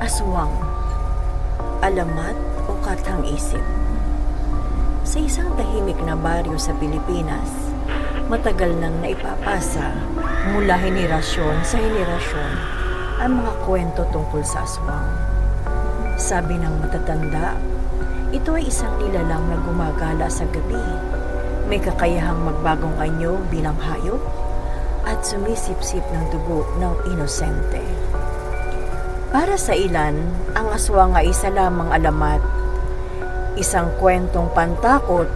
Aswang Alamat o Katang Isip Sa isang tahimik na baryo sa Pilipinas, matagal nang naipapasa mula henerasyon sa henerasyon ang mga kwento tungkol sa aswang. Sabi ng matatanda, ito ay isang nilalang na gumagala sa gabi. May kakayahang magbagong anyo bilang hayop at sumisip-sip ng dugo ng inosente. Para sa ilan, ang aswang ay isa lamang alamat, isang kwentong pantakot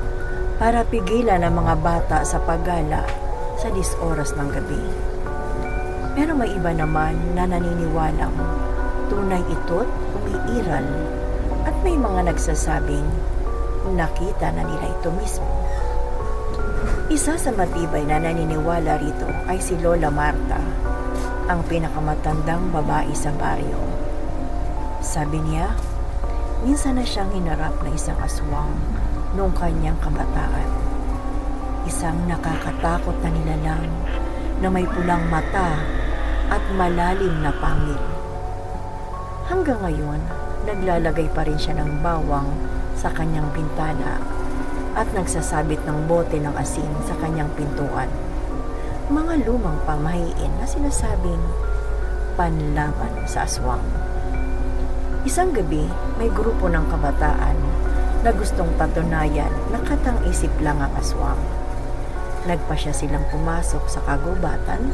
para pigilan ang mga bata sa paggala sa disoras ng gabi. Pero may iba naman na naniniwalang tunay ito't umiiral at may mga nagsasabing nakita na nila ito mismo. Isa sa matibay na naniniwala rito ay si Lola Marta, ang pinakamatandang babae sa baryo. Sabi niya, minsan na siyang hinarap na isang aswang noong kanyang kabataan. Isang nakakatakot na nilalang na may pulang mata at malalim na pangil. Hanggang ngayon, naglalagay pa rin siya ng bawang sa kanyang bintana at nagsasabit ng bote ng asin sa kanyang pintuan. Mga lumang pamahiin na sinasabing panlaban sa aswang. Isang gabi, may grupo ng kabataan na gustong patunayan na katang isip lang ang aswang. Nagpasya silang pumasok sa kagubatan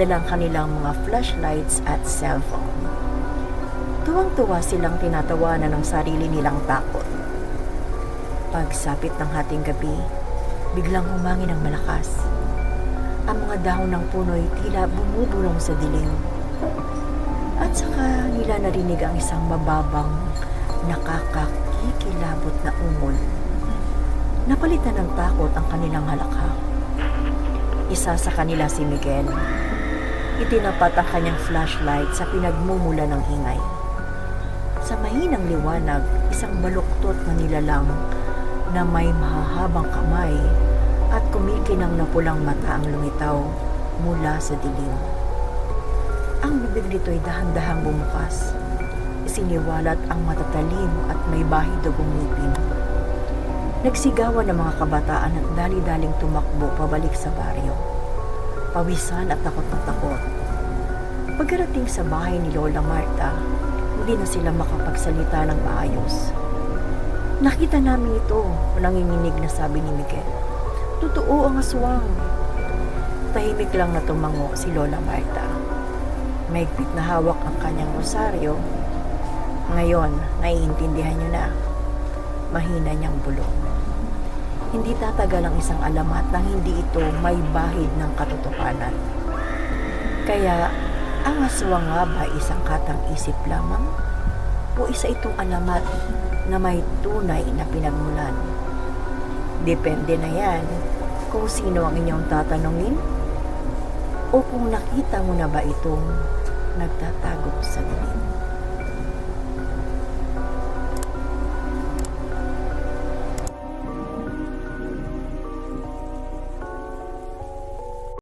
dalang kanilang mga flashlights at cellphone. Tuwang-tuwa silang tinatawanan ng sarili nilang takot. Pagsapit ng hating gabi, biglang humangin ng malakas. Ang mga dahon ng puno'y tila bumubulong sa dilim. At saka nila narinig ang isang mababang, nakakakikilabot na ungol. Napalitan ng takot ang kanilang halakhak. Isa sa kanila si Miguel. Itinapat ang kanyang flashlight sa pinagmumula ng ingay. Sa mahinang liwanag, isang baluktot na nilalang na may mahahabang kamay at kumikinang na pulang mata ang lumitaw mula sa dilim. Ang bibig nito'y dahan-dahang bumukas. Isiniwalat ang matatalim at may bahid dugong ngipin. Nagsigawan ng mga kabataan at dali-daling tumakbo pabalik sa baryo. Pawisan at takot na takot. Pagkarating sa bahay ni Lola Marta, hindi na sila makapagsalita ng maayos. Nakita namin ito, nanginginig na sabi ni Miguel. Totoo ang aswang. Tahimik lang na tumango si Lola Marta. Maigpit na hawak ang kanyang rosaryo. Ngayon, naiintindihan niyo na. Mahina niyang bulong. Hindi tatagal ang isang alamat nang hindi ito may bahid ng katotohanan. Kaya, ang aswang nga ba isang katang isip lamang? O isa itong alamat na may tunay na pinagmulan? Depende na yan kung sino ang inyong tatanungin o kung nakita mo na ba itong nagtatago sa dilim.